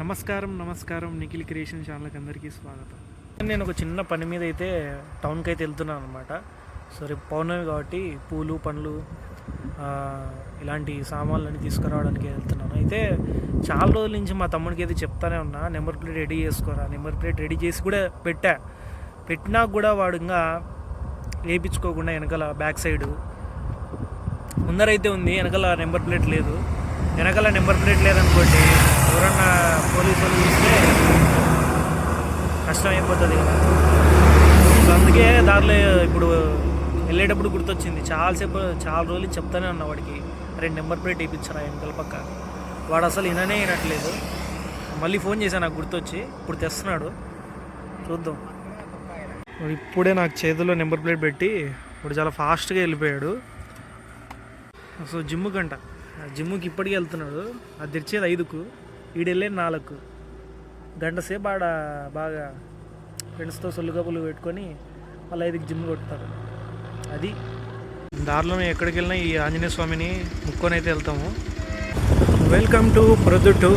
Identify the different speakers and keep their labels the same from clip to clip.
Speaker 1: నమస్కారం నమస్కారం. నిఖిల్ క్రియేషన్ ఛానల్కి అందరికీ స్వాగతం. నేను ఒక చిన్న పని మీద అయితే టౌన్కి అయితే వెళ్తున్నాను అనమాట సో రేపు పౌర్ణమి కాబట్టి పూలు పండ్లు ఇలాంటి సామాన్లన్నీ తీసుకురావడానికి వెళ్తున్నాను. అయితే చాలా రోజుల నుంచి మా తమ్ముడికి అయితే చెప్తానే ఉన్నా నెంబర్ ప్లేట్ రెడీ చేసుకోరా నెంబర్ ప్లేట్ రెడీ చేసి కూడా పెట్టా. పెట్టినా కూడా వాడు ఇంకా వేయించుకోకుండా వెనకాల బ్యాక్ సైడ్. ముందరైతే ఉంది వెనకాల నెంబర్ ప్లేట్ లేదు. వెనకాల నెంబర్ ప్లేట్ లేదనుకోండి ఎవరన్నా పోలీసు వాళ్ళు చూస్తే కష్టం అయిపోతుంది కదా. సో అందుకే దారిలో ఇప్పుడు వెళ్ళేటప్పుడు గుర్తొచ్చింది. చాలాసేపు చాలా రోజులు చెప్తానే ఉన్నా వాడికి అరే నెంబర్ ప్లేట్ వేయించరా వెనకాల పక్క? వాడు అసలు విననే వినట్లేదు. మళ్ళీ ఫోన్ చేశాను నాకు గుర్తొచ్చి ఇప్పుడు తెస్తున్నాడు. చూద్దాం. ఇప్పుడే నాకు చేతిలో నెంబర్ ప్లేట్ పెట్టి ఇప్పుడు చాలా ఫాస్ట్గా వెళ్ళిపోయాడు. సో జిమ్ కంట జిమ్కి ఇప్పటికీ వెళ్తున్నాడు. అది తెరిచేది ఐదుకు ఈడెళ్ళే నాలుగు. గంట సేపు ఆడ బాగా ఫ్రెండ్స్తో సొల్లు కబులు పెట్టుకొని మళ్ళీ ఐదుకి జిమ్ కొడతారు. అది. దారిలో ఎక్కడికి వెళ్ళినా ఈ ఆంజనేయ స్వామిని ముక్కొని అయితే వెళ్తాము. వెల్కమ్ టు ప్రొద్దుటు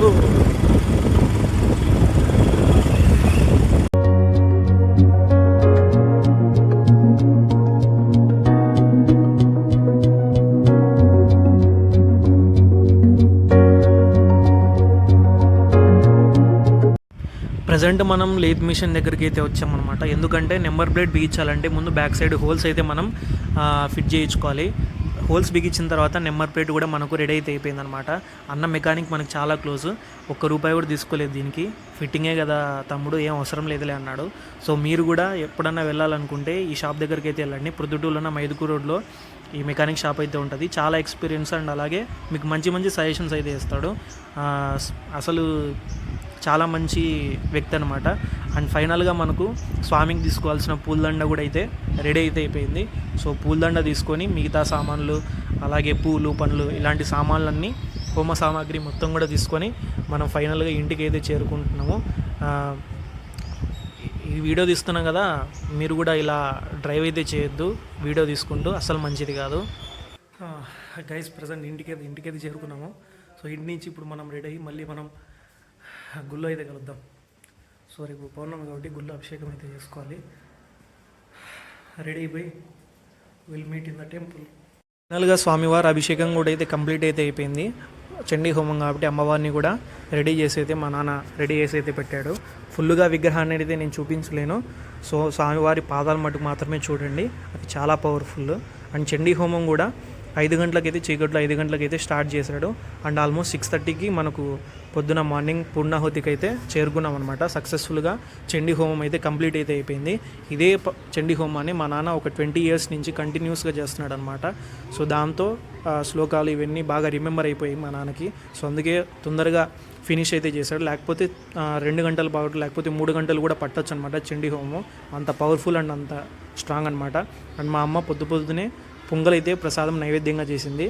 Speaker 1: ప్రజెంట్ మనం లేత్ మిషన్ దగ్గరికి అయితే వచ్చామన్నమాట. ఎందుకంటే నెంబర్ ప్లేట్ బిగించాలంటే ముందు బ్యాక్ సైడ్ హోల్స్ అయితే మనం ఫిట్ చేయించుకోవాలి. హోల్స్ బిగించిన తర్వాత నెంబర్ ప్లేట్ కూడా మనకు రెడీ అయితే అయిపోయిందనమాట అన్న మెకానిక్ మనకు చాలా క్లోజ్. ఒక్క రూపాయి కూడా తీసుకోలేదు దీనికి. ఫిట్టింగే కదా తమ్ముడు ఏం అవసరం లేదులే అన్నాడు. సో మీరు కూడా ఎప్పుడన్నా వెళ్ళాలనుకుంటే ఈ షాప్ దగ్గరికి అయితే వెళ్ళండి. ప్రొద్దుటూరులో ఉన్న మైదుకూరు రోడ్లో ఈ మెకానిక్ షాప్ అయితే ఉంటుంది. చాలా ఎక్స్పీరియన్స్ అండ్ అలాగే మీకు మంచి మంచి సజెషన్స్ అయితే ఇస్తాడు. అసలు చాలా మంచి వ్యక్తి అనమాట అండ్ ఫైనల్గా మనకు స్వామికి తీసుకోవాల్సిన పూలదండ కూడా అయితే రెడీ అయితే అయిపోయింది. సో పూలదండ తీసుకొని మిగతా సామాన్లు అలాగే పూలు పండ్లు ఇలాంటి సామాన్లన్నీ హోమ సామాగ్రి మొత్తం కూడా తీసుకొని మనం ఫైనల్గా ఇంటికి అయితే చేరుకుంటున్నాము ఈ వీడియో తీస్తున్నాం కదా మీరు కూడా ఇలా డ్రైవ్ అయితే చేయొద్దు వీడియో తీసుకుంటూ అసలు మంచిది కాదు. గైస్ ప్రజెంట్ ఇంటికి ఇంటికి అయితే చేరుకున్నాము. సో ఇంటి నుంచి ఇప్పుడు మనం రెడీ అయ్యి మళ్ళీ మనం గుళ్ళో అయితే కలుద్దాం. సో రేపు పౌర్ణమి కాబట్టి గుళ్ళో అభిషేకం అయితే చేసుకోవాలి. రెడీ అయిపోయి will meet in the temple ఫైనల్గా స్వామివారి అభిషేకం కూడా అయితే కంప్లీట్ అయితే అయిపోయింది. చండీ హోమం కాబట్టి అమ్మవారిని కూడా రెడీ చేసి అయితే మా నాన్న రెడీ చేసి అయితే పెట్టాడు. ఫుల్గా విగ్రహాన్ని అయితే నేను చూపించలేను. సో స్వామివారి పాదాల మటుకు మాత్రమే చూడండి. అది చాలా పవర్ఫుల్ అండ్ చండీ హోమం కూడా ఐదు గంటలకైతే చీకట్లో ఐదు గంటలకైతే స్టార్ట్ చేశాడు. అండ్ ఆల్మోస్ట్ సిక్స్ థర్టీకి మనకు పొద్దున మార్నింగ్ పూర్ణాహుతికి అయితే చేరుకున్నాం అనమాట సక్సెస్ఫుల్గా చండీ హోమం అయితే కంప్లీట్ అయితే అయిపోయింది. ఇదే ప- చండీ హోమాన్ని మా నాన్న ఒక ట్వంటీ ఇయర్స్ నుంచి కంటిన్యూస్గా చేస్తున్నాడు అనమాట సో దాంతో శ్లోకాలు ఇవన్నీ బాగా రిమెంబర్ అయిపోయాయి మా నాన్నకి. సో అందుకే తొందరగా ఫినిష్ అయితే చేశాడు. లేకపోతే రెండు గంటలు పాటు లేకపోతే మూడు గంటలు కూడా పట్టొచ్చు అనమాట చండీ హోమం. అంత పవర్ఫుల్ అండ్ అంత స్ట్రాంగ్ అనమాట అండ్ మా అమ్మ పొద్దు పొద్దునే పొంగల్ అయితే ప్రసాదం నైవేద్యంగా చేసింది.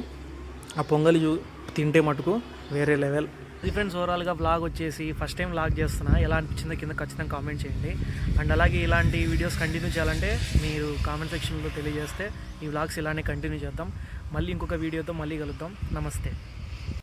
Speaker 1: ఆ పొంగల్ చూ తింటే మటుకు వేరే లెవెల్. ఇది ఫ్రెండ్స్ ఓవరాల్గా వ్లాగ్ వచ్చేసి ఫస్ట్ టైం వ్లాగ్ చేస్తున్నా. ఎలా అనిపించిందో కింద ఖచ్చితంగా కామెంట్ చేయండి. అండ్ అలాగే ఇలాంటి వీడియోస్ కంటిన్యూ చేయాలంటే మీరు కామెంట్ సెక్షన్లో తెలియజేస్తే ఈ వ్లాగ్స్ ఇలానే కంటిన్యూ చేద్దాం. మళ్ళీ ఇంకొక వీడియోతో మళ్ళీ కలుద్దాం. నమస్తే.